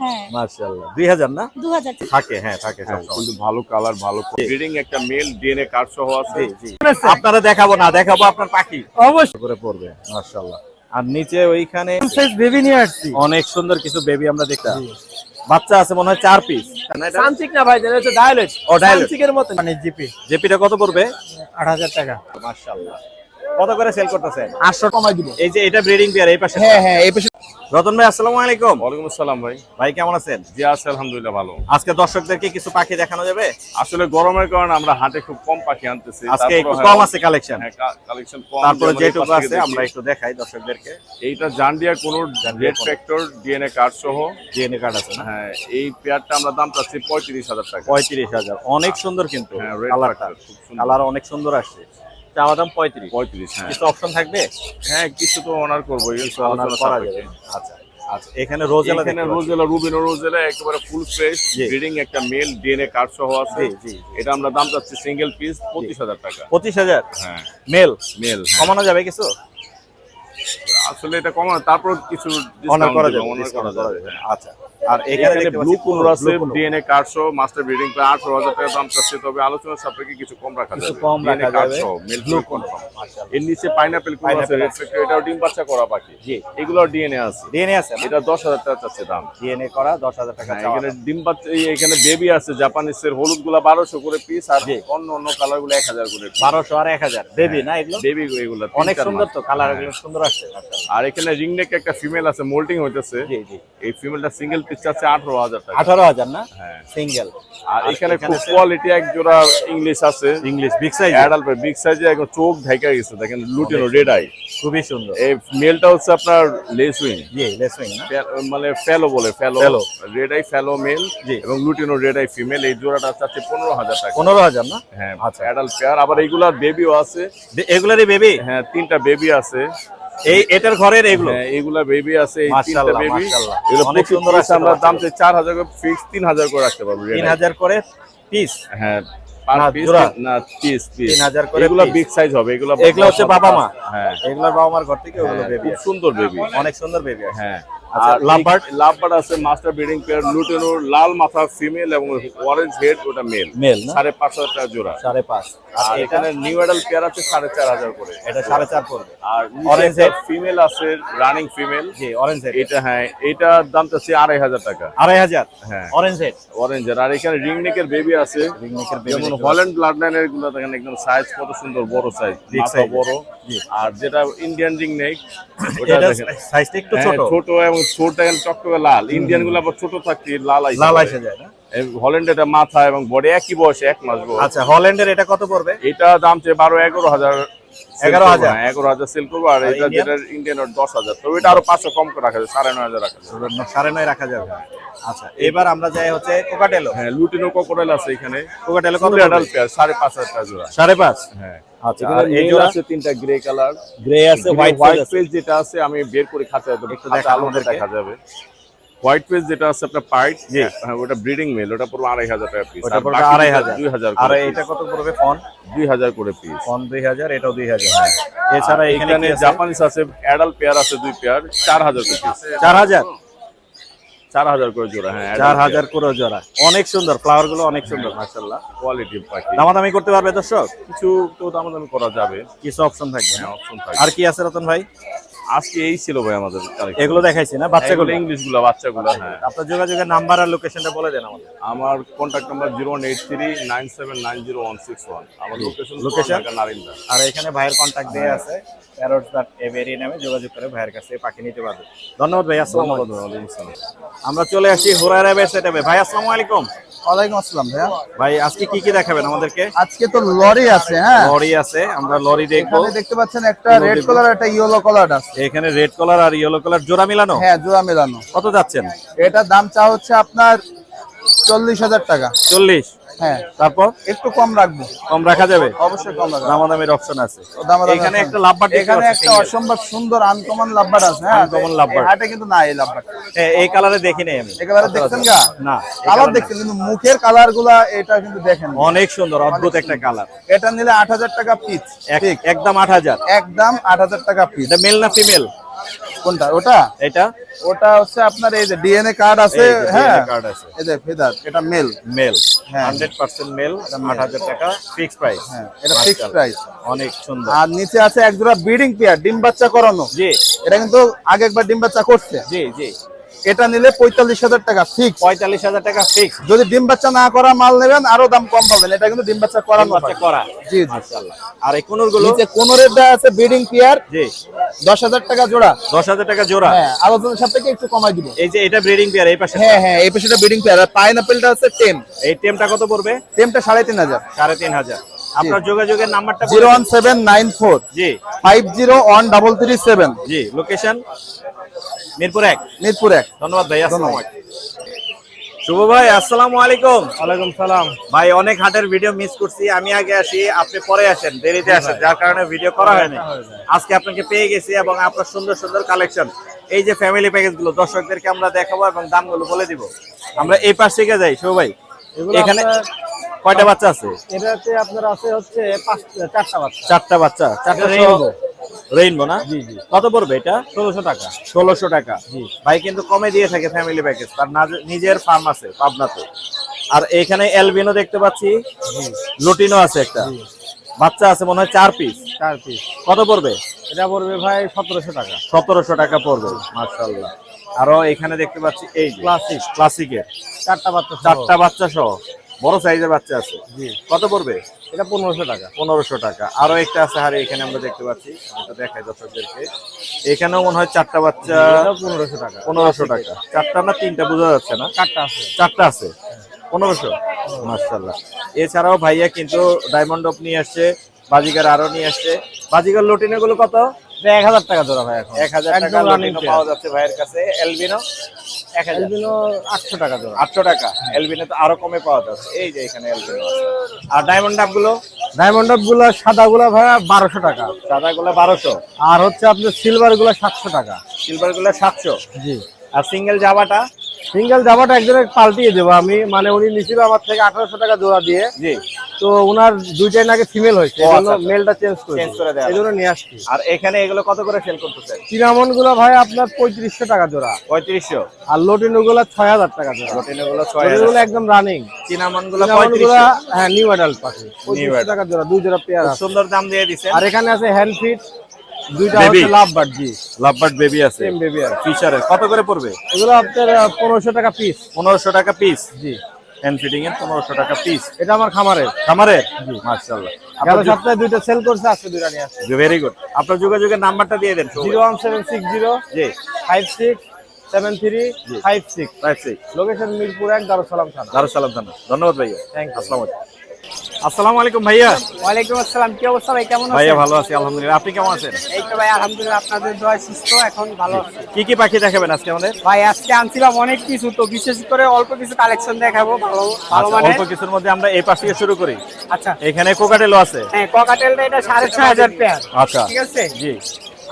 হ্যাঁ। মাশাআল্লাহ। 2000 না? দু হাজার থাকে হ্যাঁ থাকে হ্যাঁ, কিন্তু ভালো কালার ভালো ব্রিডিং একটা মেল ডিএনএ কার্ড সহ আছে। জি জি। আপনারা দেখাবো না দেখাবো আপনার পাখি। অবশ্যই। করে পড়বে মাশাআল্লাহ। আর নিচে ওইখানে সাইজ বেবি নিয়ে আসছি। অনেক সুন্দর কিছু বেবি আমরা দেখলাম। বাচ্চা আছে মনে হয় চার পিস সানচিক না ভাই এটা হচ্ছে ডায়ালেট ও। সানচিকের মতো মানে জিপি। জেপিটা কত পড়বে? আট হাজার টাকা। মাশাআল্লাহ। কত করে সেল করতেছেন আটশো কমাই দিব। এই যে এটা ব্রিডিং পেয়ার এই পাশে হ্যাঁ হ্যাঁ এই পাশে রতন ভাই আসসালামু আলাইকুম। ওয়ালাইকুম আসসালাম ভাই। ভাই কেমন আছেন? জি আছে আলহামদুলিল্লাহ ভালো। আজকে দর্শকদেরকে কিছু পাখি দেখানো যাবে? আসলে গরমের কারণে আমরা হাটে খুব কম পাখি আনতেছি। আজকে একটু কম হ্যাঁ, আছে কালেকশন হ্যাঁ, কালেকশন কম। তারপরে যেটুকু আছে আমরা একটু দেখাই দর্শকদেরকে। এইটা জান্ডিয়া কোন রেড ফ্যাক্টর ডিএনএ কার্ড সহ। ডিএনএ কার্ড আছে না? হ্যাঁ এই পেয়ারটা আমরা দাম চাচ্ছি পঁয়ত্রিশ হাজার টাকা। পঁয়ত্রিশ হাজার। অনেক সুন্দর কিন্তু হ্যাঁ রেড কালারটা ফ্যাক্টর কালার অনেক সুন্দর আসছে। চাওয়া দাম পঁয়ত্রিশ। পঁয়ত্রিশ হ্যাঁ। কিছু অপশন থাকবে? হ্যাঁ কিছু তো অনার করব আচ্ছা আচ্ছা। এখানে রোজেলা এখানে। রোজেলা রুবিনো রোজেলা একেবারে ফুল ফ্রেশ। ব্রিডিং একটা মেল ডিএনএ কার্ড সহ আছে। এটা আমরা দাম চাচ্ছি সিঙ্গেল পিস পঁচিশ হাজার টাকা। পঁচিশ হাজার? হ্যাঁ। মেল মেল কমানো যাবে কিছু? আসলে এটা তারপর কিছু অনার করা যাবে অনার করা যাবে। আচ্ছা আর এখানে দেখতে ব্লু আছে ডিএনএ কার্ড সহ মাস্টার ব্রিডিং প্রায় আঠারো হাজার টাকা দাম চাচ্ছে তবে আলোচনার সাপেক্ষে কিছু কম রাখা কিছু কম রাখা যাবে। blue এর নিচে পাইনাপেল আছে ফ্যাক্টর এটাও ডিম বাচ্চা করা পাখি জি। এগুলো ডিএনএ আছে। ডিএনএ আছে এটা দশ হাজার টাকা চাচ্ছে দাম। ডিএনএ করা দশ হাজার টাকা হ্যাঁ, চাওয়া এখানে ডিম বাচ্চা এখানে বেবি আছে জাপানিসের হলুদগুলো বারোশো করে পিস আর অন্য অন্য কালারগুলো এক হাজার করে বারোশো আর এক হাজার। বেবি না এগুলো? বেবি এগুলো অনেক সুন্দর তো কালার হ্যাঁ। এগুলো সুন্দর আসছে। মাশাআল্লাহ। আর এখানে রিংনেক একটা ফিমেল আছে মোল্টিং হইতেছে। জি জি। এই ফিমেলটা সিঙ্গেল পিস আঠারো হাজার টাকা। আঠারো হাজার না? হ্যাঁ। সিঙ্গেল আর এখানে খুব কোয়ালিটি এক জোড়া ইংলিশ আছে। English big size adult big সাইজে একদম চোখ ঢাকা গেছে দেখেন লুটিনো রেড আই খুবই সুন্দর। এই মেলটা হচ্ছে আপনার লেসুইং জি লেসুইং না? মানে ফেলো বলে fallow Fallow। Red eye fallow male জি। এবং লুটিনো রেড আই ফিমেল এই জোড়াটা চাচ্ছে পনেরো হাজার টাকা। পনেরো হাজার না? হ্যাঁ আচ্ছা। অ্যাডাল্ট পেয়ার আবার এইগুলার বেবিও আছে। এগুলারই বেবি হ্যাঁ তিনটা বেবি আছে। এই এটার ঘরের এগুলো? এগুলা বেবি আছে এই তিনটা বেবি। এগুলো অনেক সুন্দর আছে আমরা দাম। চাই চার হাজার করে ফিক্স তিন হাজার করে রাখতে পারব red তিন eye। হাজার করে পিস হ্যাঁ 3000 এগুলো বিগ সাইজ হবে এগুলো এগুলো হচ্ছে বাবা মা? হ্যাঁ। এগুলোর বাবা মার ঘর থেকে ওগুলো হ্যাঁ, বেবি সুন্দর বেবি অনেক সুন্দর বেবি হ্যাঁ। আর lovebird? লাভবার্ড আছে মাস্টার ব্রিডিং পেয়ার লুটেনোর লাল মাথা ফিমেল এবং অরেঞ্জ হেড ওটা মেল মেল সাড়ে পাঁচ হাজার টাকা জোড়া। সাড়ে পাঁচ। আর এখানে নিউ অ্যাডাল পেয়ার আছে সাড়ে চার হাজার করে। এটা সাড়ে চার পড়বে। আর অরেঞ্জ head? ফিমেল আছে রানিং ফিমেল জি অরেঞ্জ হেড এটা হ্যাঁ এটার দাম চাচ্ছি আড়াই হাজার টাকা। আড়াই হাজার? হ্যাঁ। অরেঞ্জ হেড অরেঞ্জের আর এখানে রিং নেকের বেবি আছে। রিংনেকের যেমন বেবি হল্যান্ড ব্লাড লাইনেরগুলো দেখেন একদম সাইজ কত সুন্দর বড় সাইজ মাথা বড়। আর যেটা ইন্ডিয়ান রিং নেক ওটা দেখেন। সাইজটা একটু হ্যাঁ, ছোট। ছোট এবং ছোট দেখেন চকচকে লাল ইন্ডিয়ানগুলো আবার ছোট থাকতে লাল আইসা লাল আইসা যায় না? হল্যান্ডের মাথা এবং বডি একই বয়সে এক মাস আচ্ছা হল্যান্ডের এটা কত পড়বে? এটা দাম চেয়ে বারো এগারো হাজার sell 11,000 এগারো হাজার সেল করব আর আর এটা যেটা ইন্ডিয়ান দশ হাজার। তো এটা আরও পাঁচশো কম করে রাখা যাবে সাড়ে নয় হাজার রাখা যাবে। সাড়ে নয় রাখা যাবে। আচ্ছা এবার আমরা যাই হচ্ছে কোকাটেলো হ্যাঁ লুটিনো আছে এখানে। কোকাটেলো কত অ্যাডাল্ট পেয়ার সাড়ে পাঁচ হাজার টাকা জোড়া। সাড়ে পাঁচ? হ্যাঁ। আচ্ছা এই জোড়া আছে তিনটা গ্রে কালার গ্রে আছে হোয়াইট যেটা আছে আমি বের করে খাঁচা দেবো দেখান দেখা যাবে। হোয়াইট পেজ যেটা আছে আপনার পাইট হ্যাঁ ওটা ব্রিডিং মেল ওটা পুরো আড়াই হাজার টাকা পিস ওটা পড়বে আড়াই হাজার। দুই হাজার আর এটা কত পড়বে ফোন? দুই হাজার করে পিস ফোন দুই হাজার এটাও দুই হাজার এছাড়া এখানে আছে? জাপানিস আছে অ্যাডাল্ট পেয়ার আছে দুই পেয়ার চার হাজার করে পিস চার হাজার? চার হাজার করে জোড়া হ্যাঁ চার হাজার করে জোড়া। অনেক সুন্দর ফ্লাওয়ারগুলো অনেক সুন্দর মাশাল্লাহ কোয়ালিটি পাখি দামাদামি করতে পারবে দর্শক? কিছু তো দাম দামি করা যাবে। কিছু অপশন থাকবে। হ্যাঁ অপশন থাকে আর কি আছে রতন ভাই? আজকে এই ছিল ভাই আমাদের এগুলো দেখাইছি না বাচ্চাগুলো। ইংলিশগুলো বাচ্চাগুলো হ্যাঁ। আপনার যোগাযোগের নাম্বার আর লোকেশনটা বলে দেন আমাদের। আমার contact number zero one eight three nine seven nine zero one six one আমার লোকেশন? লোকেশন নারিন্দা। আর এখানে ভাইয়ের কন্ট্যাক্ট দেওয়া আছে। প্যারট ডট এভেরি নামে যোগাযোগ করে ভাইয়ের কাছে পাখি নিতে পারবে। ধন্যবাদ ভাই আসসালামু আলাইকুম। ওয়ালাইকুম আসসালাম। আমরা চলে আসি ভাই আসসালামু আলাইকুম। ওয়ালাইকুম আসসালাম ভাইয়া। ভাই আজকে কি কি দেখাবেন আমাদেরকে? আজকে তো লরি আছে হ্যাঁ। লরি আছে আমরা লরি দেখব। এখানে দেখতে পাচ্ছেন একটা রেড কালার একটা ইয়েলো কালার আছে। এখানে রেড কালার আর ইয়েলো কালার জোড়া মিলানো? হ্যাঁ জোড়া মেলানো। কত যাচ্ছেন? এটার দাম চা হচ্ছে আপনার চল্লিশ হাজার টাকা। চল্লিশ। হ্যাঁ তারপর? একটু কম রাখব। কম রাখা যাবে? অবশ্যই কম রাখব। দামাদামির অপশন আছে। এখানে একটা লাভবার এখানে একটা অসম্ভব সুন্দর আনকমন লাভবার আছে হ্যাঁ? Lovebird। এই হাটে কিন্তু না এই লাভবার। এই কালারে দেখি নাই আমি। একেবারে দেখছেন গা না কালার দেখছেন কিন্তু মুখের কালারগুলা এটা কিন্তু দেখেন অনেক সুন্দর অদ্ভুত একটা কালার এটা নিলে আট হাজার টাকা পিস একদম আট হাজার। একদম আট হাজার টাকা পিস এটা মেল না ফিমেল কোনটা? ওটা? এটা ওটা হচ্ছে আপনার এই যে ডিএনএ কার্ড আছে হ্যাঁ। কার্ড আছে। এই যে ফেদার এটা মেল মেল হ্যাঁ। হান্ড্রেড পার্সেন্ট মেল আট হাজার টাকা ফিক্স প্রাইস হ্যাঁ এটা প্রাইস অনেক সুন্দর। আর নিচে আছে এক জোড়া ব্রিডিং পেয়ার ডিম বাচ্চা করানো। জি। এটা কিন্তু আগে একবার ডিম বাচ্চা করছে। জি জি। এটা নিলে পঁয়তাল্লিশ হাজার টাকা ফিক্স পঁয়তাল্লিশ হাজার টাকা ফিক্স যদি ডিম বাচ্চা না করা মাল নেবেন আরও দাম কম পাবেন। এটা কিন্তু ডিম বাচ্চা করানো বাচ্চা করা। জি জি। আর এই কোনরগুলো কোনোরের দেওয়া আছে ব্রিডিং পেয়ার জি। দশ হাজার টাকা জোড়া। দশ হাজার টাকা জোড়া। হ্যাঁ আলোচনার সাথে একটু কমাই দিব। এই যে এটা ব্রিডিং পেয়ার এই পাশে হ্যাঁ হ্যাঁ এই পেশাটা ব্রিডিং পেয়ার আর পাইনাপেলটা আছে টেম এই টেমটা কত পড়বে? টেমটা সাড়ে তিন হাজার। সাড়ে তিন হাজার। আপনার যোগাযোগের নাম্বারটা zero one seven nine four জি। Five zero one double three seven. জি লোকেশন? মিরপুর এক। মিরপুর এক। ধন্যবাদ ভাই আসসালামু শুভ ভাই আসসালামু আলাইকুম। ওয়ালাইকুম সালাম। ভাই অনেক হাটের ভিডিও মিস করছি। আমি আগে আসি আপনি পরে আসেন দেরিতে আসেন যার কারণে ভিডিও করা হয়নি। আজকে আপনাকে পেয়ে গেছি এবং আপনার সুন্দর সুন্দর কালেকশন এই যে ফ্যামিলি প্যাকেজগুলো দর্শকদেরকে আমরা দেখাবো এবং দামগুলো বলে দিব। আমরা এই পাশ থেকে যাই শুভ ভাই। এখানে কয়টা বাচ্চা আছে? এটাতে আপনার আছে হচ্ছে চারটা বাচ্চা। চারটা বাচ্চা চারটা রেইনবো রেইনবো না? জি, জি। কত পড়বে এটা? ষোলোশো টাকা। ষোলোশো টাকা। জি। ভাই কিন্তু কমে দিয়ে থাকে ফ্যামিলি প্যাকেজ তার নিজের ফার্ম আছে পাবনাতে। আর এখানে এলবিনো দেখতে পাচ্ছি। লুটিনো আছে একটা। বাচ্চা আছে মনে হয় চার পিস চার পিস কত পড়বে? এটা পড়বে ভাই সতেরোশো টাকা। সতেরোশো টাকা পড়বে মার্শাল্লাহ আরও এখানে দেখতে পাচ্ছি এই ক্লাসিক ক্লাসিকের চারটা বাচ্চা চারটা বাচ্চা সহ। বড় সাইজের বাচ্চা আছে। জি। কত পড়বে? এটা পনেরোশো টাকা। পনেরোশো টাকা। আরও একটা আছে হারে এখানে আমরা দেখতে পাচ্ছি। এটা দেখাই দর্শকদেরকে। এখানেও মনে হয় চারটা বাচ্চা পনেরোশো টাকা। পনেরোশো টাকা। চারটা না তিনটা বোঝা যাচ্ছে না? চারটা আছে। চারটা আছে? পনেরোশো? মার্শাল্লাহ এছাড়াও ভাইয়া কিন্তু ডায়মন্ড অফ নিয়ে আসছে বাজিগার আরও নিয়ে আসছে। বাজিগার লটিনে গুলো কত? এক হাজার টাকা জোড়া ভাই এখন। এক হাজার টাকা লটিনো পাওয়া যাচ্ছে ভাইয়ের কাছে। এলবিনো এলবিনো আটশো টাকা জোড়া আটশো টাকা। এলবিনো তো আরও কমে পাওয়া যাচ্ছে। এই যে এখানে এলবিনো আর ডায়মন্ড ডাবগুলো? ডায়মন্ডগুলা সাদা গুলা ভাই বারোশো টাকা। সাদাগুলো বারোশো। আর হচ্ছে আপনার সিলভারগুলা সাতশো টাকা। সিলভারগুলো সাতশো। জি। আর সিঙ্গেল জাবাটা সিঙ্গেল জামাটা একজনের পাল্টিয়ে দেবো আমি। মানে উনি নিছিল আমার থেকে আঠারোশো টাকা জোড়া দিয়ে। জি। তো ওনার দুইটাই নাকি ফিমেল হয়েছে জন্য আচ্ছা, আচ্ছা। মেলটা চেঞ্জ করে দেয়া নিয়ে আসছি। আর এখানে এগুলো কত করে সেল করতেছেন? চিনামনগুলো ভাই আপনার পঁয়ত্রিশশো টাকা জোড়া। পঁয়ত্রিশশো। আর লটিনো গুলো ছয় হাজার টাকা জোড়া। লটিনো গুলো একদম রানিং চিনামনগুলো চিনামনগুলো পঁয়ত্রিশশো। হ্যাঁ নিউ অ্যাডাল্ট পাখি। পঁয়ত্রিশশো adult। টাকা জোড়া দুই জোড়া পেয়ার সুন্দর দাম দিয়ে দিছেন। আর এখানে আছে হ্যান্ড ফিট দুইটা হচ্ছে জি। লাভবার্ড বেবি আছে। সেম বেবি ফিশারের কত করে পড়বে? এগুলো আপনার পনেরোশো টাকা পিস পনেরোশো টাকা পিস জি। হ্যান্ড ফিটিং এর পনেরোশো টাকা পিস এটা আমার খামারে খামারে মার্শাল্লাহ গেল সপ্তাহে দুইটা সেল করছে আজকে দুইটা নিয়ে আসছে। ভেরি গুড আপনার যোগাযোগের নাম্বারটা দিয়ে দেন zero one seven six zero জি। Five six seven three five six five six location Mirpur এক দারুসালাম থানা। দারুসালাম থানা। ধন্যবাদ ভাইয়া। থ্যাংক ইউ আসসালাম আলাইকুম। আসসালামু আলাইকুম ভাইয়া। ওয়ালাইকুম আসসালাম। কি অবস্থা ভাই? কেমন আছেন? ভাইয়া ভালো আছি আলহামদুলিল্লাহ। আপনি কেমন আছেন? এই তো ভাই আলহামদুলিল্লাহ আপনাদের দোয়া সুস্থ এখন ভালো আছে। কি কি পাখি দেখাবেন আজকে আমাদের? ভাই আজকে আনছিলাম অনেক কিছু তো বিশেষ করে অল্প কিছু কালেকশন দেখাবো ভালো ভালো মানে অল্প কিছুর মধ্যে আমরা এই পাশ থেকে শুরু করি। আচ্ছা। এখানে কোকাটেলও আছে। হ্যাঁ ককাটেলটা এটা সাড়ে ছয় হাজার পেয়ার। আচ্ছা। ঠিক আছে? জি।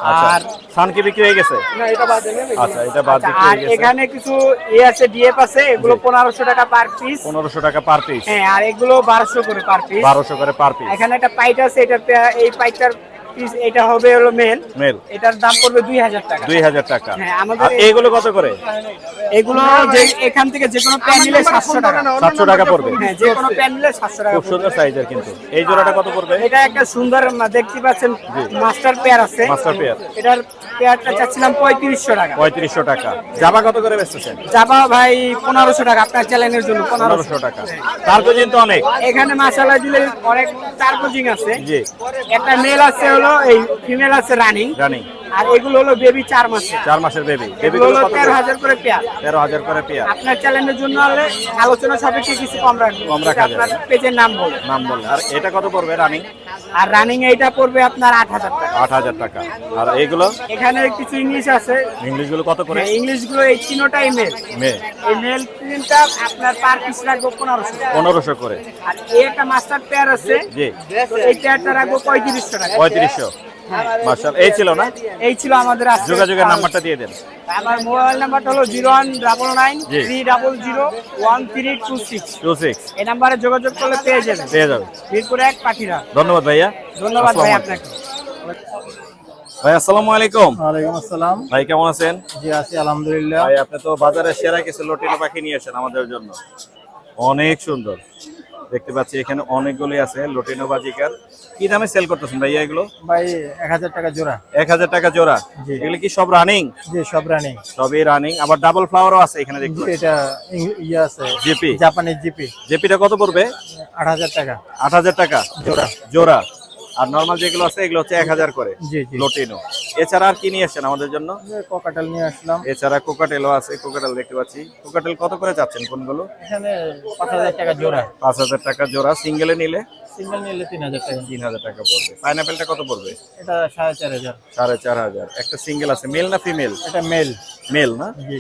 আর আর সান কি বিক্রি হয়ে গেছে? না এটা বাদ দেন আচ্ছা এটা বাদ আচ্ছা, বিক্রি আর হয়ে গেছে। এখানে কিছু ই আছে ডিএফ আছে এগুলো পনেরোশো টাকা পার পিস পনেরোশো টাকা পার পিস হ্যাঁ আর এগুলো বারোশো করে পার পিস বারোশো করে পার পিস এখানে একটা পাইট আছে এটা এই পাইটটার পিস এটা হবে হলো মেল মেল এটার দাম পড়বে দুই হাজার টাকা। দুই হাজার টাকা। হ্যাঁ, আমাদের আর কত করে? এগুলো যে এখান থেকে যে কোনো প্যান নিলে সাতশো টাকা। সাতশো টাকা পড়বে। হ্যাঁ যে কোনো প্যান নিলে সাতশো টাকা খুব সুন্দর সাইজের কিন্তু। এই জোড়াটা কত পড়বে? এটা একটা সুন্দর দেখতে পাচ্ছেন মাস্টার পেয়ার আছে। মাস্টার পেয়ার এটার পেয়ারটা চাচ্ছিলাম পঁয়ত্রিশশো টাকা। পঁয়ত্রিশশো টাকা। জামা কত করে বেচতেছেন? যাবা ভাই পনেরোশো টাকা আপনার চ্যানেলের জন্য পনেরোশো। টাকা। তার তো কিন্তু অনেক। এখানে মাসালা দিলে অনেক চার কোচিং আছে। জি। একটা মেল আছে হলো এই ফিমেল আছে রানিং রানিং আর এগুলো হলো বেবি চার মাসের। চার মাসের বেবি বেবি গুলো তেরো হাজার করে পেয়ার। তেরো হাজার করে পেয়ার। আপনার চ্যালেঞ্জের জন্য হলে আলোচনা সাপেক্ষে কিছু কম রাখবেন। কম রাখা যাবে। পেজের নাম বলে নাম বলে আর এটা কত পড়বে রানিং আর রানিং এইটা পড়বে আপনার আট হাজার টাকা। আট হাজার টাকা। আর এইগুলো এখানে কিছু ইংলিশ আছে। ইংলিশগুলো কত করে? হ্যাঁ, ইংলিশগুলো এই তিনোটাই মেল মেল এই মেল তিনটা আপনার পার পিস রাখব পনেরোশো পনেরোশো করে। আর এই একটা মাস্টার পেয়ার আছে। জি। এই পেয়ারটা রাখব পঁয়ত্রিশশো টাকা। পঁয়ত্রিশশো। মার্শাল এই ছিল না? এই ছিল আমাদের আজকে যোগাযোগের নাম্বারটা দিয়ে দেন। আমার মোবাইল নাম্বারটা হলো zero one double nine. Three double zero one three two six. Two six. এই নাম্বারে যোগাযোগ করলে পেয়ে যাবেন। পেয়ে যাবে মিরপুর এক পাখিরা। ধন্যবাদ ভাইয়া। ধন্যবাদ ভাই আসসালামু আপনাকে। ভাই আসসালামু আলাইকুম। ওয়ালাইকুম আসসালাম। ভাই কেমন আছেন? জি আছি আলহামদুলিল্লাহ। ভাই আপনি তো বাজারে সেরা কিছু লটিনো পাখি নিয়ে আসেন আমাদের জন্য। অনেক সুন্দর। দেখতে পাচ্ছি এখানে অনেকগুলি আছে লোটিনো বাজিকার কি দামে সেল করতেছেন ভাইয়া এগুলো? ভাই এক হাজার টাকা জোড়া। এক হাজার টাকা জোড়া। এগুলো কি সব রানিং জি সব রানিং সবই রানিং আবার ডাবল ফ্লাওয়ারও আছে এখানে দেখতে এটা ইয়ে আছে। জিপি জাপানিজ জিপি জিপিটা কত পড়বে? আট হাজার টাকা। আট হাজার টাকা। জোড়া। জোড়া। আর নর্মাল যেগুলো আছে এগুলো হচ্ছে এক হাজার করে জি জি। এছাড়া আর কি নিয়ে আসছেন আমাদের জন্য? কোকাটেল নিয়ে আসলাম। এছাড়া কোকাটেলও আছে কোকাটেল দেখতে পাচ্ছি। কোকাটেল কত করে যাচ্ছেন কোনগুলো? এখানে পাঁচ হাজার টাকা জোড়া। পাঁচ হাজার টাকা জোড়া। সিঙ্গেলে নিলে? সিঙ্গেল নিলে তিন হাজার টাকা। তিন হাজার টাকা পড়বে। পাইনাপেলটা কত পড়বে? এটা সাড়ে চার হাজার। সাড়ে চার হাজার। একটা সিঙ্গেল আছে মেল না ফিমেল এটা মেল মেল না? জি।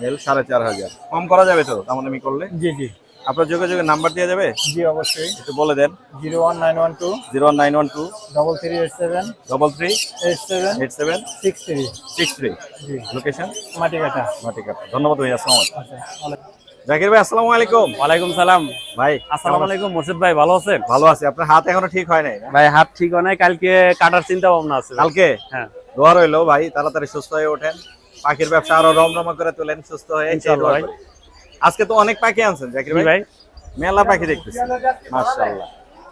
মেল সাড়ে চার হাজার। কম করা যাবে তো দামাদামি করলে? জি জি। আপনার যোগাযোগের নাম্বার দিয়ে যাবে জি অবশ্যই। একটু বলে দেন। Zero one nine one two. Zero one nine one two. Double three eight seven double three eight seven eight seven six three six three জি। লোকেশন মাটিকাটা মাটিকাটা ধন্যবাদ ভাই আসসালাম আচ্ছা জাকির ভাই আসসালামু আলাইকুম। ওয়ালাইকুম সালাম। ভাই আসসালামু আলাইকুম মোর্শেদ ভাই ভালো আছেন? ভালো আছি। আপনার হাত এখনও ঠিক হয় নাই? ভাই হাত ঠিক হয় নাই কালকে কাটার চিন্তা ভাবনা আছে। কালকে? হ্যাঁ। দোয়া রইল ভাই তাড়াতাড়ি সুস্থ হয়ে ওঠেন। পাখির ব্যবসা আরও রমরমা করে তোলেন সুস্থ হয়ে আজকে তো অনেক পাখি আনছেন জাকির ভাই। ভাই। মেলা পাখি দেখতেছি। মাশাআল্লাহ।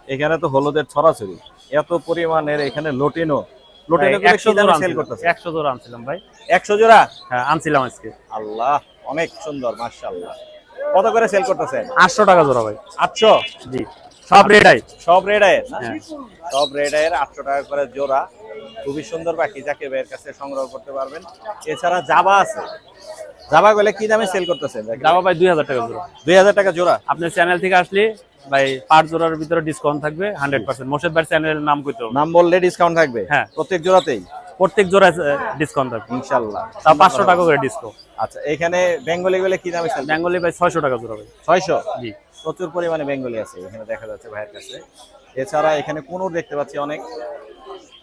এখানে তো হলুদের ছড়াছড়ি। এত পরিমাণের এখানে লটিনো। লটিনো একশো জোড়া সেল করতেছে। একশো জোড়া আনছিলাম ভাই। 100 জোড়া? হ্যাঁ আনছিলাম আজকে। আল্লাহ অনেক সুন্দর মাশাআল্লাহ। কত করে সেল করতেছেন আটশো টাকা জোড়া ভাই। 800 জি। সব রেডাই সব রেড আয়ের হ্যাঁ। সব রেড আয়ের আটশো টাকা করে জোড়া। খুবই সুন্দর পাখি জাকির ভাইয়ের কাছে সংগ্রহ করতে পারবেন। এছাড়া জাবা আছে। জাবা গুলো কি দামে সেল করতেছেন যাব ভাই দুই হাজার টাকা জোড়া। দুই হাজার টাকা জোড়া? আপনার চ্যানেল থেকে আসলে ভাই পাঁচ জোড়ার ভিতরে ডিসকাউন্ট থাকবে হান্ড্রেড পার্সেন্ট মোর্শেদ ভাই চ্যানেলের নাম করতে নাম বললে ডিসকাউন্ট থাকবে? হ্যাঁ। প্রত্যেক জোড়াতেই? প্রত্যেক জোড়া ডিসকাউন্ট থাকবে। ইনশাল্লাহ। তা পাঁচশো টাকা করে ডিসকাউন্ট আচ্ছা এখানে বেঙ্গলি গুলো কি দামে সেল বেঙ্গলি ভাই ছয়শো টাকা জোড়া ভাই। ছয়শো? জি। প্রচুর পরিমাণে বেঙ্গলি আছে এখানে দেখা যাচ্ছে ভাইয়ের কাছে। এছাড়া এখানে কোনোর দেখতে পাচ্ছি অনেক।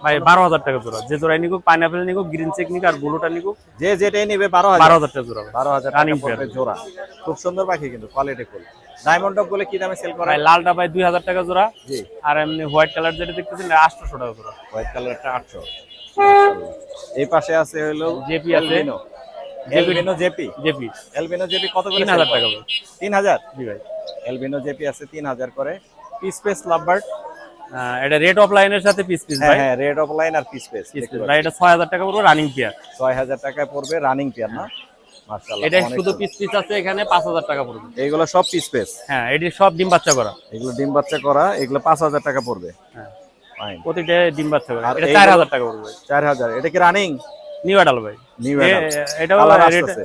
ভাই বারো হাজার টাকা জোড়া। যে জোড়াই নিকুক পাইনাপেল নিকুক গ্রিন চেক নিক আর ব্লুটা নিকুক যে যেটাই নিবে বারো বারো হাজার টাকা জোড়া বারো হাজার pair। জোড়া। খুব সুন্দর পাখি কিন্তু কোয়ালিটি ফুল। ডায়মন্ড টপগুলো কি দামে সেল করা? ভাই লালটা ভাই দুই হাজার টাকা জোড়া। আর এমনি হোয়াইট কালার যেটা দেখতেছেন আটশোশো টাকা জোড়া। হোয়াইট কালারটা আটশো। এই পাশে আছে হলো জেপি আছে। Albino J P. J P. Albino J P কত করে তিন হাজার টাকা ভাই। তিন হাজার? জি ভাই। এলবিনো জেপি আছে তিন হাজার করে। পিস পেস লাভবার্ড এটা রেড অফ লাইনের সাথে পিস পিস হ্যাঁ ভাই? হ্যাঁ রেড অফ লাইন আর পিস পেস ভাই এটা ছয় হাজার টাকা পড়বে রানিং পেয়ার ছয় হাজার টাকায় পড়বে রানিং পেয়ার না? মার্শাল্লাহ এটা শুধু পিস পিস আছে এখানে পাঁচ হাজার টাকা পড়বে। এইগুলো সব পিস পেস হ্যাঁ এটি সব ডিম বাচ্চা করা। এগুলো ডিম বাচ্চা করা এগুলো পাঁচ হাজার টাকা পড়বে। হ্যাঁ। প্রতিটা ডিম বাচ্চা করা। এটা এইগুলো- চার হাজার টাকা পড়বে। চার হাজার। এটা কি রানিং নিউ অ্যাডাল ভাই। নিউ এ- এটাও Colour আসতেছে।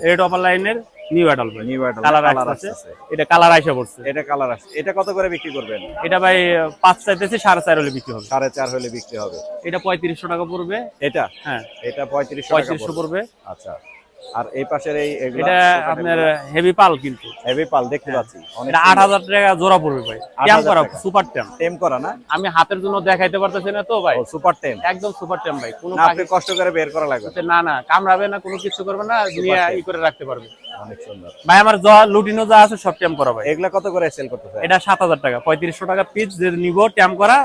New adult new colour colour আসছে এটা কালার আইসা পড়ছে। এটা কালার আসছে। এটা কত করে বিক্রি করবেন? এটা ভাই পাঁচ চাইতেছি সাড়ে চার হলে বিক্রি হবে। সাড়ে চার হলে বিক্রি হবে। এটা পঁয়ত্রিশশো টাকা পড়বে। এটা? হ্যাঁ। এটা পঁয়ত্রিশশো পঁয়ত্রিশশো পড়বে। আচ্ছা। আর এই পাশের এই এটা আপনার হেভি পাল কিন্তু। হেভি পাল দেখতে পাচ্ছি। এটা আট হাজার টাকা জোড়া পড়বে ভাই। 8,000 ট্যাম করা সুপার ট্যাম টেম। করা না? আমি হাতের জন্য দেখাইতে পারতেছি না তো ভাই। সুপার টেম। একদম সুপার ট্যাম ভাই কোনো আপনি কষ্ট করে বের করা লাগবে। না না কামড়াবে না কোনো কিছু করবে না নিয়ে ই করে রাখতে পারবে। অনেক সুন্দর। ভাই আমার যা লুটিনো যা আছে সব ট্যাম করা ভাই। এগুলা কত করে সেল করতে চাই এটা সাত হাজার টাকা পঁয়ত্রিশশো টাকা পিস যে নিব ট্যাম করা।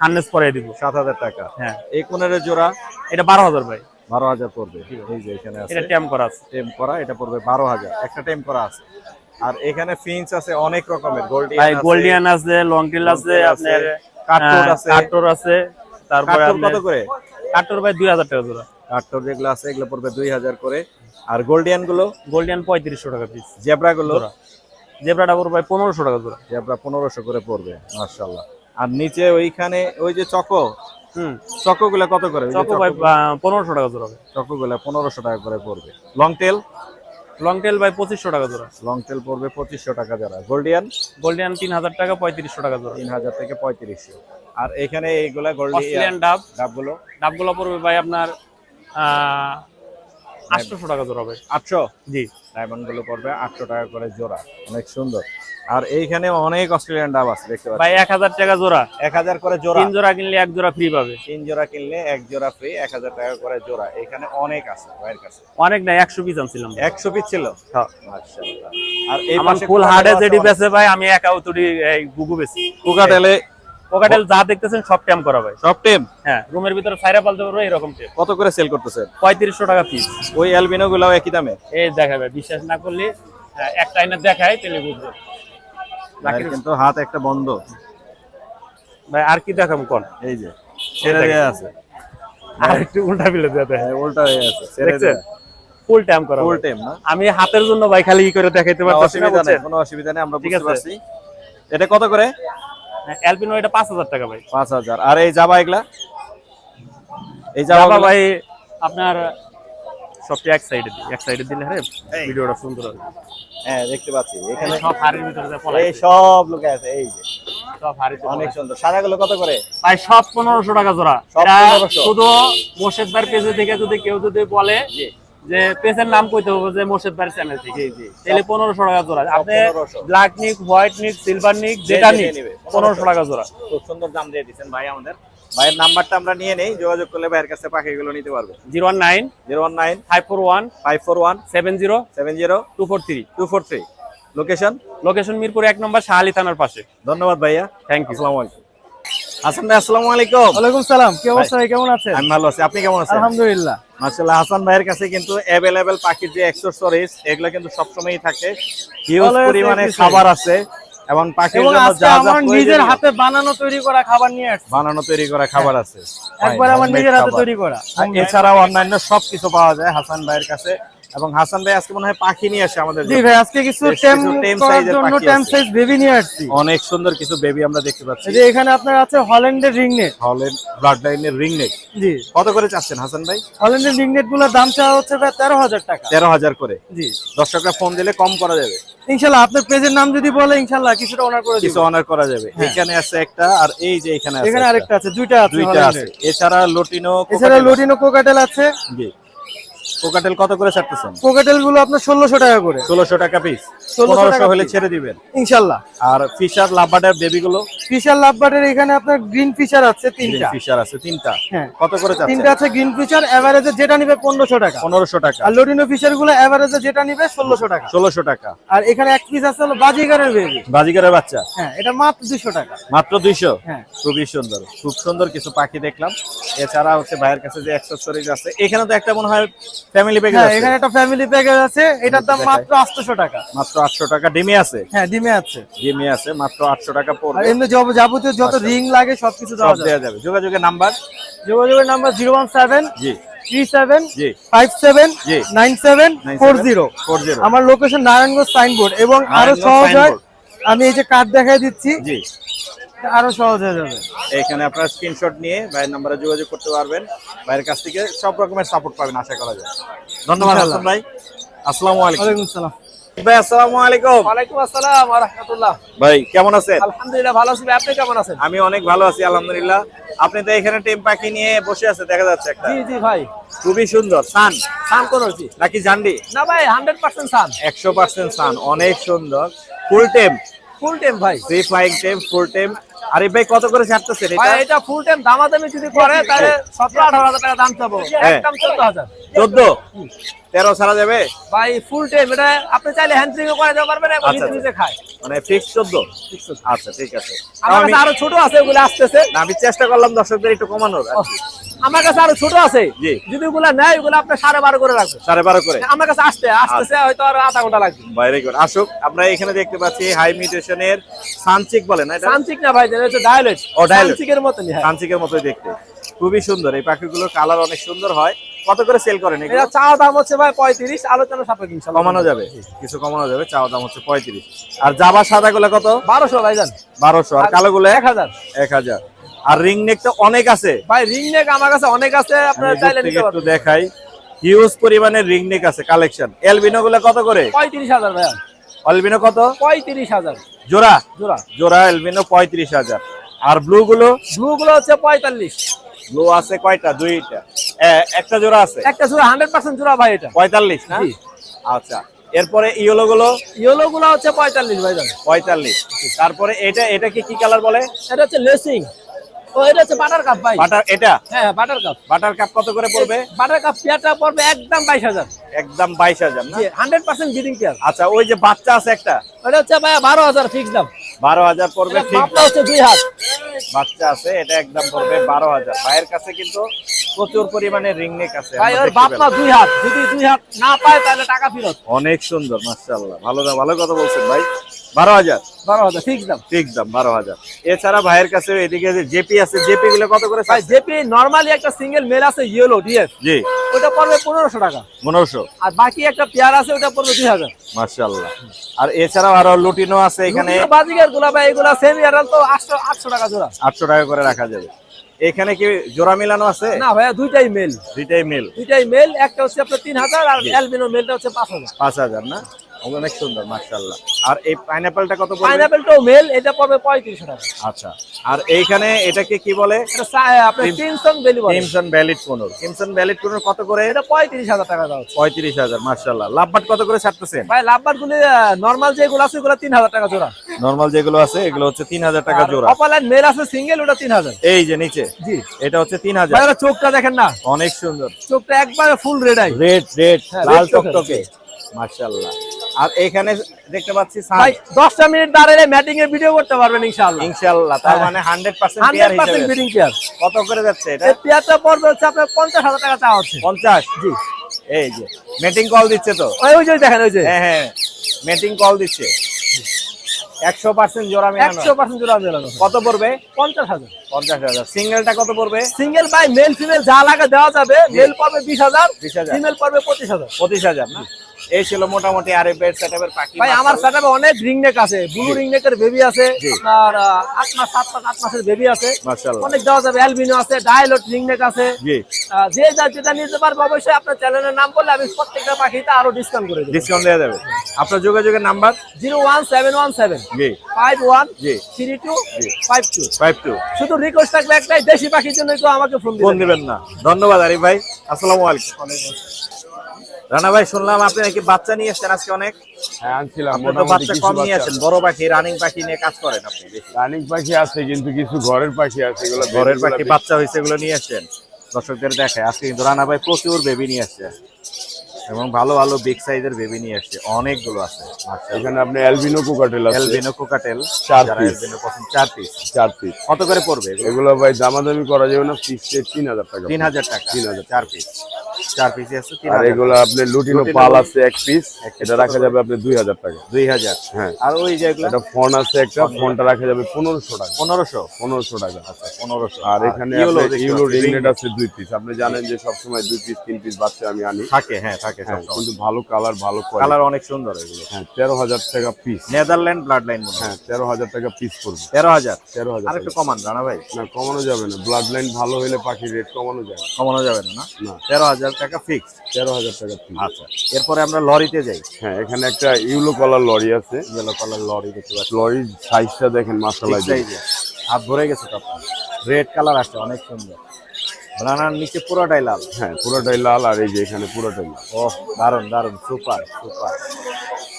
হার্নেস পরে দিব। সাত হাজার টাকা। হ্যাঁ। এই কোনের জোড়া? এটা বারো হাজার ভাই। বারো হাজার পড়বে। এই যে এখানে আছে। এটা ট্যাম করা আছে। টেম করা এটা পড়বে বারো হাজার। একটা টেম করা আছে। আর এখানে ফিন্স আছে অনেক রকমের। গোল্ডিয়ান গোল্ডিয়ান আছে লং টেল আছে আপনার কাঠঠোঁট আছে। কাঠোর আছে তারপরে কত করে? কাঠোর ভাই দুই হাজার টাকা জোড়া। কাঠটোর যেগুলো আছে এগুলো পড়বে দুই হাজার করে। আর গোল্ডিয়ানগুলো? গোল্ডিয়ান পঁয়ত্রিশশো টাকা পিস জেব্রা গুলো? জেব্রাটা পড়বে ভাই পনেরোশো টাকা জোড়া। জেব্রা পনেরোশো করে পড়বে মার্শাল্লাহ আর নিচে ওইখানে ওই যে চকো হুম চকো কত করে? চকো ভাই পনেরোশো টাকা জোড়া ভাই। চকো পনেরোশো টাকা করে পড়বে। Long tail? লং টেল ভাই পঁচিশশো টাকা জোড়া। লং টেল পড়বে পঁচিশশো টাকা যারা গোল্ডিয়ান? গোল্ডিয়ান তিন হাজার টাকা পঁয়ত্রিশশো টাকা জোড়া। তিন হাজার থেকে পঁয়ত্রিশশো। আর এখানে এইগুলা গোল্ডিয়ান ডাব। ডাবগুলো? ডাবগুলো পড়বে ভাই আপনার আটশোশো টাকা জোড়া ভাই। আটশো? জি। ডায়মন্ডগুলো পড়বে আটশো টাকা করে জোড়া। অনেক সুন্দর। আর এইখানে অনেক অস্ট্রেলিয়ান ডাব আছে দেখতে পাচ্ছি ভাই এক হাজার টাকা জোড়া। এক হাজার করে জোড়া। তিন জোড়া কিনলে এক জোড়া ফ্রি পাবে। তিন জোড়া কিনলে এক জোড়া ফ্রি এক হাজার টাকা করে জোড়া। এখানে অনেক আছে ভাইয়ের কাছে। অনেক না একশো পিস আনছিলাম। ভাই। একশো পিস ছিল? হ্যাঁ। মাশাআল্লাহ। আর এই পাশে ফুল হার্ডে যেটি বেছে ভাই আমি একা উতুরি এই গুগু বেছি কোকাটেলে কোকাটেল যা দেখতেছেন সব ট্যাম করা ভাই। সব টেম হ্যাঁ রুমের ভিতরে সাইরা পালতে পারব এরকম কত করে সেল করতেছেন? টাকা পিস ওই অ্যালবিনো গুলাও একই দামে? এই দেখাবে বিশ্বাস না করলে একটা আইনা দেখায় তাহলে বুঝবে। কিন্তু হাত একটা বন্ধ। ভাই আর কি দেখাবো কোন? এই যে ছেড়ে দেয়া আছে। আর একটু উল্টা ফেলে হ্যাঁ, উল্টা হয়ে আছে ছেড়ে দেখছেন? দেয়া ফুল করা ফুল ভাই। না? আমি হাতের জন্য ভাই খালি ই করে দেখাইতে না নেই কোনো অসুবিধা নেই আমরা বুঝতে পারছি। এটা কত করে? অ্যালপিনো এটা পাঁচ হাজার টাকা ভাই। পাঁচ হাজার। আর এই জাবা এগুলা? এই জাবা ভাই আপনার সবটি এক সাইডে দিই? এক সাইডে দিলে হ্যাঁ ভিডিওটা সুন্দর হবে হ্যাঁ দেখতে পাচ্ছি। এখানে সব হাড়ির ভিতরে যা এই সব লোকে আছে এই যে। সব হাড়িতে অনেক সুন্দর। সাদাগুলো কত করে? ভাই সব পনেরোশো টাকা জোড়া। শুধু মোর্শেদ ভাইয়ের পেজে থেকে যদি কেউ যদি বলে যে পেজের নাম কইতে হবে যে মোর্শেদ ভাইয়ের চ্যানেল থেকে। তাহলে পনেরোশো টাকা জোড়া। আপনি 1500 ব্ল্যাক নিক হোয়াইট নিক সিলভার নিক যেটা নিক পনেরোশো টাকা জোড়া। খুব সুন্দর দাম দিয়ে দিচ্ছেন ভাই আমাদের। ভাইয়ের নাম্বারটা আমরা নিয়ে নেই যোগাযোগ করলে ভাইয়ের কাছে পাখিগুলো নিতে পারবে। Zero one nine zero one nine five four one five four one seven zero seven zero two four three two four three. Location? Location Mirpur এক নম্বর শাহালি থানার পাশে। ধন্যবাদ ভাইয়া। থ্যাংক ইউ আসসালামু আলাইকুম। হাসান ভাই আসসালামু আলাইকুম। ওয়ালাইকুম সালাম কি অবস্থা ভাই কেমন আছেন? আমি ভালো আছি আপনি কেমন আছেন? আলহামদুলিল্লাহ। মাশাআল্লাহ হাসান ভাইয়ের কাছে কিন্তু অ্যাভেলেবেল পাখির যে অ্যাক্সেসরিজ এগুলো কিন্তু সবসময়ই থাকে। হিউজ পরিমাণে খাবার আছে এবং পাখির জন্য যা যা নিজের হাতে বানানো তৈরি করা খাবার নিয়ে আসছি। বানানো তৈরি করা খাবার আছে। একবার আমার নিজের হাতে তৈরি করা। এছাড়াও অন্যান্য সবকিছু পাওয়া যায় হাসান ভাইয়ের কাছে। এবং হাসান ভাই আজকে মনে হয় পাখি নিয়ে আসে আমাদের জি ভাই আজকে কিছু টেম করার জন্য টেম সাইজ বেবি নিয়ে আসছি। অনেক সুন্দর কিছু বেবি আমরা দেখতে পাচ্ছি। এই যে এখানে আপনার আছে হল্যান্ডের রিংনেট হল্যান্ড ব্লাড লাইনের রিং নেক জি। কত করে চাচ্ছেন হাসান ভাই? হল্যান্ডের রিংনেটগুলোর দাম চাওয়া হচ্ছে প্রায় তেরো হাজার টাকা। তেরো হাজার করে। জি। দর্শকরা ফোন দিলে কম করা যাবে। ইনশাল্লাহ আপনার পেজের নাম যদি বলে ইনশাল্লাহ কিছুটা অনার করে কিছু অনার করা যাবে। এখানে আছে একটা আর এই যে এখানে আছে হ্যাঁ। এখানে আরেকটা আছে দুইটা আছে দুইটা আছে। এছাড়া লটিনো এছাড়া লোটিনো কোকাটেল আছে। জি। কোকাটেল কত করে ছাড়তেছেন? কোকাটেলগুলো আপনার ষোলোশো টাকা করে। ষোলোশো টাকা পিস 1600 পনেরোশো হলে ছেড়ে দিবেন। ইনশাল্লাহ। আর ফিশার লাভবাটার বেবি গুলো? ফিশার লাভবার্ডের এখানে আপনার গ্রিন ফিশার আছে তিনটা। ফিশার আছে তিনটা। হ্যাঁ। কত করে তিনটা আছে গ্রিন ফিশার এভারেজে যেটা নিবে পনেরোশো টাকা। পনেরোশো টাকা। আর লোডিনো ফিশারগুলো এভারেজে যেটা নিবে ষোলোশো টাকা। ষোলোশো টাকা। আর এখানে এক পিস আছে হলো বাজিগারের বেবি বাজিকারের বাচ্চা? হ্যাঁ এটা মাত্র দুশো টাকা। মাত্র দুইশো? হ্যাঁ। খুবই সুন্দর। খুব সুন্দর কিছু পাখি দেখলাম। এছাড়া হচ্ছে ভাইয়ের কাছে যে অ্যাক্সেসরিজ আছে এখানে তো একটা মনে হয় ফ্যামিলি প্যাকেজ আছে। এখানে একটা ফ্যামিলি প্যাকেজ আছে। এটার দাম মাত্র আটশোশো টাকা। মাত্র আটশো টাকা। ডিমে আছে? হ্যাঁ ডিমে আছে। ডিমে আছে মাত্র আটশো টাকা আর এমনি যাবতীয় যত রিং লাগে সবকিছু দেওয়া যাবে। যোগাযোগের নাম্বার? যোগাযোগের নাম্বার জিরো ওয়ান সেভেন জি। আমার লোকেশন নারায়ণগঞ্জ সাইনবোর্ড এবং আরও সহজ হয় আমি এই যে কার্ড দেখাই দিচ্ছি। আরও সহজ হয়ে যাবে। এখানে আপনারা স্ক্রিনশট নিয়ে ভাইয়ের নাম্বারে যোগাযোগ করতে পারবেন। ভাইয়ের কাছ থেকে সব রকমের সাপোর্ট পাবেন আশা করা যায়। ধন্যবাদ হাসান ভাই। আসসালামু আলাইকুম। ভাই আসসালামু আলাইকুম। ওয়ালাইকুম আসসালাম রাহমাতুল্লাহ ভাই কেমন আছেন? আলহামদুলিল্লাহ ভালো আছি আপনি কেমন আছেন? আমি অনেক ভালো আছি আলহামদুলিল্লাহ। আপনি তো এখানে টেম পাখি নিয়ে বসে আছে দেখা যাচ্ছে একটা। জি ভাই। খুবই সুন্দর। সান? সান করেছি নাকি জান্ডি? না ভাই হান্ড্রেড পার্সেন্ট সান। একশো পার্সেন্ট সান অনেক সুন্দর। ফুল টেম ফুল টাইম ভাই। Three flying tame full tame আরে ভাই কত করে ছাড়তেছেন এটা? এটা ফুল টাইম দামাদামি যদি করে তাহলে সতেরো আঠারো হাজার টাকা দাম চাবো। হ্যাঁ। একদম চোদ্দ হাজার। চোদ্দ? তেরো ছাড়া যাবে? ভাই ফুল টাইম এটা আপনি চাইলে করে দিতে পারবেন এবং আচ্ছা, নিজে খায়। মানে ফিক্স চোদ্দ? আচ্ছা ঠিক আছে। আমার কাছে আরও ছোট আছে ওগুলো আসতেছে। না, আমি চেষ্টা করলাম দর্শকদের একটু কমানোর আমার কাছে আরও ছোট আছে। যদি ওগুলা নেয় ওগুলো আপনি সাড়ে বারো করে রাখবেন। সাড়ে বারো করে? আমার কাছে আসতে আসতেছে হয়তো আর আধা ঘণ্টা লাগবে। বাইরে করে। আসুক আমরা এখানে দেখতে পাচ্ছি হাই মিউটেশনের সানচিক বলে না সানচিক না ভাই যেটা হচ্ছে ডায়ালেট ও, dialect। সানচিকের মতনই হ্যাঁ। সানচিকের মতোই দেখতে। খুবই সুন্দর। এই পাখিগুলোর কালার অনেক সুন্দর হয়। কত করে সেল করেন এটা চাওয়া দাম হচ্ছে ভাই পঁয়ত্রিশ আলোচনা সাপেক্ষ ইনশাল্লাহ। কমানো যাবে? কিছু কমানো যাবে চাওয়া দাম হচ্ছে পঁয়ত্রিশ। আর জাবা সাদা গুলো কত? বারোশো ভাই জান। বারোশো। আর কালো গুলো এক হাজার। এক হাজার। আর রিং নেক তো অনেক আছে। ভাই রিং নেক আমার কাছে অনেক আছে আপনারা দূর চাইলে নিতে একটু পারবেন। দেখাই। হিউজ পরিমাণের রিং নেক আছে কালেকশন এলবিনো গুলো কত করে? পঁয়ত্রিশ হাজার ভাইয়া এলবিনো কত? পঁয়ত্রিশ হাজার। জোড়া? জোড়া। জোড়া এলবিনো পঁয়ত্রিশ হাজার। আর ব্লু গুলো? ব্লু গুলো হচ্ছে পঁয়তাল্লিশ। ব্লু আছে কয়টা? দুইটা। একটা জোড়া আছে? একটা জোড়া হান্ড্রেড পার্সেন্ট জোড়া ভাই এটা। পঁয়তাল্লিশ না? আচ্ছা। এরপরে ইয়েলো গুলো? ইয়েলো গুলো হচ্ছে পঁয়তাল্লিশ ভাই জান। পঁয়তাল্লিশ। তারপরে এটা এটা কি কি কালার বলে? এটা হচ্ছে লেসিং। ও এটা হচ্ছে বাটার কাপ ভাই। বাটার এটা? হ্যাঁ বাটার কাপ বাটার কাপ কত করে পড়বে? বাটার কাপ পেয়ারটা পড়বে একদম বাইশ হাজার। একদম বাইশ হাজার না? Hundred percent breeding pair. আচ্ছা ওই যে বাচ্চা আছে একটা? ওটা হচ্ছে ভাই বারো হাজার ফিক্স দাম। বারো হাজার পড়বে এটা ঠিক হচ্ছে দুই হাত। বাচ্চা আছে এটা একদম পড়বে বারো হাজার। ভাইয়ের কাছে কিন্তু প্রচুর পরিমাণে রিং নেক আছে ভাই ওর বাপ মা দুই হাত। যদি দুই হাত না পায় তাহলে টাকা ফেরত। অনেক সুন্দর মাশাআল্লাহ। ভালো ভালো কথা বলছেন ভাই। বারো হাজার। বারো হাজার ফিক্স দাম। ঠিক দাম বারো হাজার। এছাড়া ভাইয়ের কাছে এদিকে জেপি আছে জেপি গুলো কত করে ভাই জেপি নরমালি একটা সিঙ্গেল মেল আছে ইয়েলো ডিএফ জি। ওটা পড়বে পনেরোশো টাকা। পনেরোশো। আর বাকি একটা পেয়ার আছে ওটা পড়বে দুই হাজার। মাশাআল্লাহ। আর এছাড়াও আরও লুটিনো আছে এখানে। বাজিকারগুলা ভাই এগুলা সেমি ইয়ারাল তো আটশো আটশো টাকা জোড়া। আটশো টাকা করে রাখা যাবে। এখানে কি জোড়া মিলানো আছে? না ভাইয়া দুইটাই মেল দুইটাই মিল দুইটাই মেল একটা হচ্ছে আপনার তিন হাজার আর অ্যালবিনো মেলটা হচ্ছে পাঁচ হাজার। পাঁচ হাজার না? অনেক সুন্দর মাশাআল্লাহ। আর এই পাইনাপেলটা কত পড়বে? পাইনাপেলটাও মেল এটা পড়বে পঁয়ত্রিশশো টাকা। আচ্ছা আর এইখানে এটাকে কি বলে? এটা সা- আপনার তিনশন বেলি বলে। কিমসন ভ্যালিড কোনর কিমসন ভ্যালিড কোনর কত করে? এটা পঁয়ত্রিশ হাজার টাকা দেওয়া হচ্ছে পঁয়ত্রিশ হাজার মার্শাল্লাহ লাভবাট কত করে ছাড়তেছেন? ভাই লাভবার গুলি নর্মাল যেগুলো আছে ওগুলো তিন হাজার টাকা জোড়া। নর্মাল যেগুলো আছে এগুলো হচ্ছে তিন হাজার টাকা জোড়া। অপালাইন মেল আছে সিঙ্গেল ওটা তিন হাজার। এই যে নিচে জি। এটা হচ্ছে তিন হাজার। ভাই ওরা চোখটা দেখেন না। অনেক সুন্দর। চোখটা একবারে full red eye red red লাল। টকটকে। মার্শাল্লাহ আর এখানে দেখতে পাচ্ছি ভাই দশটা মিনিট দাঁড়িয়ে ম্যাটিং এর ভিডিও করতে পারবেন ইনশাআল্লাহ। ইনশাল্লাহ তার মানে hundred percent hundred percent breeding pair কত করে যাচ্ছে এটা? এই পেয়ারটা পড়বে হচ্ছে আপনার পঞ্চাশ হাজার টাকা চাওয়া হচ্ছে। পঞ্চাশ? জি। এই যে মেটিং কল দিচ্ছে তো? ওই ওই যে দেখেন ওই যে। হ্যাঁ হ্যাঁ মেটিং কল দিচ্ছে। একশো পার্সেন্ট জোড়া মেলানো। একশো পার্সেন্ট জোড়া মেলানো। কত পড়বে? পঞ্চাশ হাজার। পঞ্চাশ হাজার। সিঙ্গেলটা কত পড়বে? সিঙ্গেল বাই মেল ফিমেল যা লাগে দেওয়া যাবে। মেল পড়বে বিশ হাজার 20,000 ফিমেল পড়বে পঁচিশ হাজার। পঁচিশ হাজার না এই ছিল মোটামুটি আর বেড সেটআপের পাখি ভাই আমার সেটাপে অনেক রিং নেক আছে। ব্লু রিং নেকের বেবি আছে আপনার আট মাস সাত মাস আট মাসের বেবি আছে। মাশাআল্লাহ অনেক দেওয়া যাবে অ্যালবিনো আছে ডায়ালট রিং নেক আছে। জি। যে যা যেটা নিতে পারবে অবশ্যই আপনার চ্যানেলের নাম বললে আমি প্রত্যেকটা পাখিতে আরও ডিসকাউন্ট করে দেবো। ডিসকাউন্ট দেওয়া যাবে। আপনার যোগাযোগের number zero one seven one seven. জি। ফাইভ ওয়ান জি। Three two five two. Five two. শুধু রিকোয়েস্ট থাকবে একটাই দেশি পাখির জন্য তো আমাকে ফোন ফোন দিবেন না। ধন্যবাদ আরিফ ভাই। আসসালামু আলাইকুম। রানা ভাই শুনলাম আপনি নাকি বাচ্চা নিয়ে এসেছেন আজকে অনেক। হ্যাঁ আনছিলাম আপনি বাচ্চা কম নিয়ে আসেন বড় পাখি রানিং পাখি নিয়ে কাজ করেন আপনি রানিং পাখি আছে কিন্তু কিছু ঘরের পাখি আছে এগুলো ঘরের পাখি বাচ্চা হয়েছে এগুলো নিয়ে আসছেন দর্শকদের দেখে আজকে কিন্তু রানা ভাই প্রচুর বেবি নিয়ে আসছে। এবং ভালো ভালো বিগ সাইজের বেবি নিয়ে আসছে অনেকগুলো আছে এখানে আপনি অ্যালবিনো কোকাটেল আছে। এলবিনো কোকাটেল চার। এলবিনো পছন্দ চার পিস চার পিস কত করে পড়বে এগুলো? ভাই দামাদামি করা যাবে না ফিক্সড তিন হাজার টাকা তিন হাজার টাকা তিন হাজার। চার পিস চার পিস আছে আর এগুলো আপনি লুটিনো পাল। আছে এক পিস এটা রাখা যাবে আপনি দুই হাজার টাকা। দুই হাজার। হ্যাঁ। আর ওই যে এগুলো? এটা ফোন আছে একটা ফোনটা রাখা যাবে পনেরোশো টাকা। পনেরোশো? পনেরোশো টাকা। আচ্ছা পনেরোশো। আর এখানে ইউলো আছে দুই পিস আপনি জানেন যে সবসময় দুই পিস তিন পিস বাচ্চা আমি আনি। থাকে হ্যাঁ থাকে হ্যাঁ। কিন্তু ভালো কালার ভালো কালার অনেক সুন্দর এগুলো। হ্যাঁ তেরো হাজার টাকা পিস নেদারল্যান্ড ব্লাড লাইন হ্যাঁ তেরো হাজার টাকা পিস পড়বে। তেরো হাজার? তেরো হাজার আর একটু কমান রানা ভাই। না কমানো যাবে না। ব্লাড লাইন ভালো হলে পাখির রেট কমানো না। কমানো যাবে না না? না। তেরো হাজার টাকা ফিক্স তেরো হাজার টাকা আচ্ছা এরপরে আমরা লরিতে যাই। হ্যাঁ এখানে একটা ইউলো কলার লরি আছে। ইয়েলো কালার লরি দেখতে পাচ্ছি। লরির সাইজটা দেখেন মাসালা হাত ভরে গেছে তো রেড কালার আছে অনেক সুন্দর। রানার নিচে পুরোটাই লাল। হ্যাঁ পুরোটাই লাল আর এই যে এখানে পুরোটাই লাল। ও দারুণ দারুণ সুপার সুপার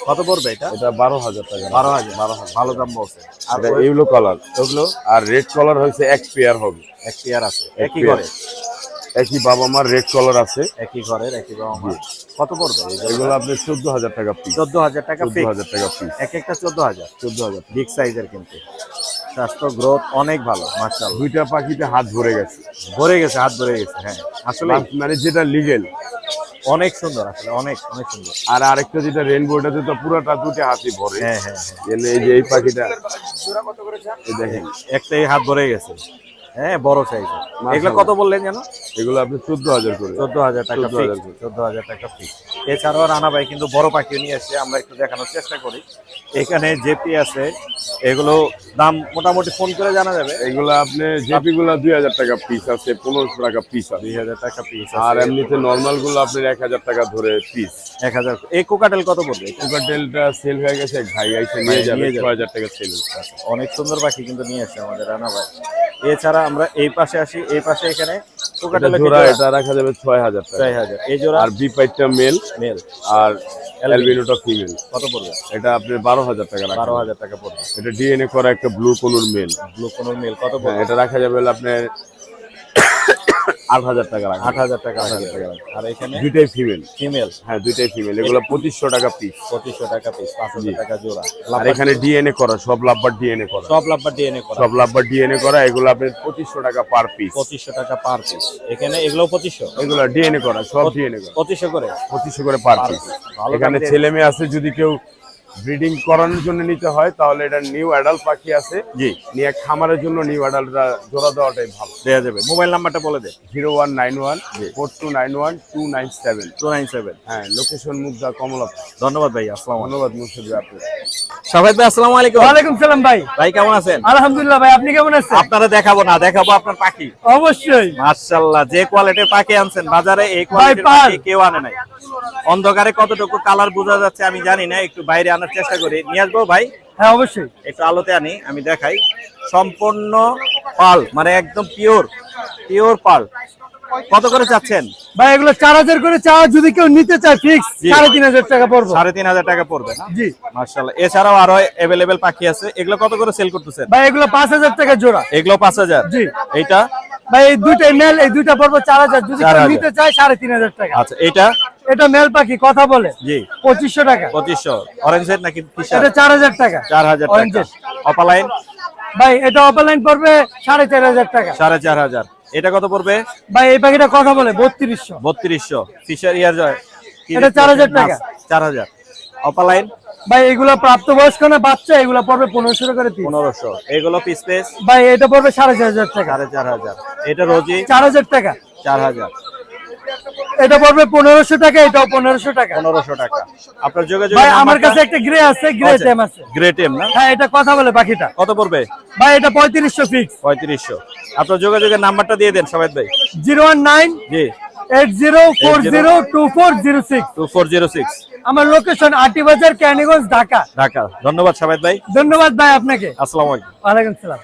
কত পড়বে এটা? এটা বারো হাজার টাকা। বারো হাজার বারো হাজার। ভালো দাম বলছে। আর ইউলো কালার ওগুলো? আর রেড কালার হয়েছে এক পেয়ার হবে। এক পেয়ার আছে। একই pair। একই বাবা মার রেড কলার আছে। একই ঘরের একই বাবা মা কত পড়বে? এগুলো আপনি চোদ্দ হাজার টাকা পিস চোদ্দ হাজার টাকা চোদ্দ। হাজার টাকা পিস এক একটা চোদ্দ হাজার চোদ্দ হাজার বিগ সাইজের কিন্তু। স্বাস্থ্য গ্রোথ অনেক ভালো মার্শাল দুইটা পাখিতে হাত ভরে গেছে। ভরে গেছে হাত ভরে গেছে হ্যাঁ। আসলে মানে যেটা লিগেল অনেক সুন্দর আসলে অনেক অনেক সুন্দর। আর আরেকটা যেটা রেনবোটাতে তো পুরোটা দুটো হাতি ভরে। হ্যাঁ হ্যাঁ হ্যাঁ। এই যে এই পাখিটা দেখেন। একটাই হাত ভরে গেছে। হ্যাঁ বড় সাইজ এগুলো কত বললেন জানো এগুলো আপনি চোদ্দ হাজার করে। চোদ্দ হাজার টাকা চোদ্দ হাজার টাকা ফিক্স এছাড়াও রানা ভাই কিন্তু বড় পাখি নিয়ে এসে আমরা একটু দেখানোর চেষ্টা করি। এখানে জেপি আছে। এগুলো দাম মোটামুটি ফোন করে জানা যাবে। এগুলো আপনি জেপি গুলা দুই হাজার টাকা পিস আছে পনেরোশো টাকা পিস আছে। দুই হাজার টাকা পিস আর এমনিতে নর্মালগুলো আপনার এক হাজার টাকা ধরে পিস এক হাজার এই কোকাটেল কত পড়বে? কোকাটেলটা সেল হয়ে গেছে ভাই আইসে নিয়ে যাবে ছয় হাজার টাকা সেল অনেক সুন্দর পাখি কিন্তু নিয়ে আসছে আমাদের রানা ভাই। এছাড়া আমরা এই পাশে আসি এই পাশে এখানে জোড়া এটা রাখা যাবে টাকা। এই জোড়া আর মেল মেল আর অ্যালবিনোটা ফিমেল কত পড়বে? এটা আপনি বারো হাজার টাকা রাখা টাকা পড়বে। এটা ডিএনএ করা একটা blue conure male blue male কত হ্যাঁ পড়বে? এটা রাখা যাবে আপনার আট হাজার টাকা রাখা আট হাজার টাকা রাখবেন। আর এখানে দুইটাই ফিমেল ফিমেল হ্যাঁ দুইটাই ফিমেল এগুলো পঁচিশশো টাকা পিস পঁচিশশো টাকা পিস পাঁচ হাজার টাকা জোড়া। আর এখানে ডিএনএ করা সব লাভবার ডিএনএ করা। সব লাভবার ডিএনএ করা। সব লাভবার ডিএনএ করা এগুলো আপনার পঁচিশশো টাকা পার পিস পঁচিশশো টাকা পার পিস এখানে এগুলো পঁচিশশো? এগুলো ডিএনএ করা সব ডিএনএ করা। পঁচিশশো করে? পঁচিশশো করে পার পিস এখানে ছেলে মেয়ে আছে যদি কেউ ব্রিডিং করানোর জন্য নিতে হয় তাহলে এটা নিউ অ্যাডাল্ট পাখি আছে। জি। নিয়ে খামারের জন্য নিউ অ্যাডাল্টটা জোড়া দেওয়াটাই ভালো। দেওয়া যাবে। মোবাইল নাম্বারটা বলে দে। Zero one nine one four two nine one two nine seven two nine seven হ্যাঁ লোকেশন মুগদা কমলা ধন্যবাদ ভাই আসসালাম ধন্যবাদ মুর্শিদ ভাই আপনাকে সবাই ভাই আসসালামু আলাইকুম। সালাম ভাই। ভাই কেমন আছেন? আলহামদুলিল্লাহ ভাই আপনি কেমন আছেন? আপনারা দেখাবো না দেখাবো আপনার পাখি। অবশ্যই। যে কোয়ালিটির পাখি আনছেন বাজারে এই ভাই, কোয়ালিটির পাখি কেউ আনে নাই। অন্ধকারে কতটুকু কালার বোঝা যাচ্ছে আমি জানি না একটু বাইরে আনার চেষ্টা করি। নিয়ে আসব ভাই? হ্যাঁ অবশ্যই। একটু আলোতে আনি আমি দেখাই। সম্পূর্ণ পাল মানে একদম পিওর পিওর পাল। কত করে চাচ্ছেন? ভাই এগুলো চার হাজার করে চাওয়া যদি কেউ নিতে চায় ফিক্স সাড়ে তিন হাজার টাকা পড়ব। সাড়ে তিন হাজার টাকা পড়বে জি। মার্শাল্লাহ এছাড়াও আরও অ্যাভেলেবেল পাখি আছে। এগুলো কত করে সেল করতেছেন? ভাই এগুলো পাঁচ হাজার টাকা জোড়া। এগুলো পাঁচ হাজার। জি। এইটা? ভাই এই দুইটাই মেল এই দুইটা পড়ব চার হাজার। যদি নিতে চায় সাড়ে তিন হাজার টাকা। আচ্ছা এইটা? এটা মেল পাখি কথা বলে। জি। পঁচিশশো টাকা। পঁচিশশো। নাকি এটা চার হাজার টাকা। চার হাজার Orange-এর। অপালাইন ভাই এটা অফলাইন পড়বে সাড়ে চার হাজার টাকা। সাড়ে চার হাজার। এটা কত পড়বে? ভাই এই পাখিটা কথা বলে বত্রিশশো। বত্রিশশো। ফিশার ইয়ার জয় এটা 4,000 টাকা। চার হাজার। অপালাইন ভাই এগুলো প্রাপ্তবয়স্ক না বাচ্চা এগুলো পড়বে পনেরোশো করে পিস পনেরোশো। এগুলো পিস পিস ভাই এটা পড়বে সাড়ে চার হাজার টাকা। সাড়ে চার হাজার। এটা রোজি চার হাজার টাকা। চার হাজার। এটা পড়বে পনেরোশো টাকা এটাও পনেরোশো টাকা। পনেরোশো টাকা। আপনার যোগাযোগ ভাই আমার কাছে একটা গ্রে আছে গ্রে টেম আছে। গ্রেট এম না? হ্যাঁ এটা কথা বলে পাখিটা কত পড়বে? ভাই এটা পঁয়ত্রিশশো ফিক্স পঁয়ত্রিশশো। আপনার যোগাযোগের নাম্বারটা দিয়ে দেন সবাই ভাই। জিরো ওয়ান নাইন জি। Eight zero four zero two four zero six. Four zero six. আমার লোকেশন আটি বাজার ক্যানিগঞ্জ ঢাকা। ঢাকা। ধন্যবাদ সবাই ভাই। ধন্যবাদ ভাই আপনাকে। আসসালামু আলাইকুম। সালাম।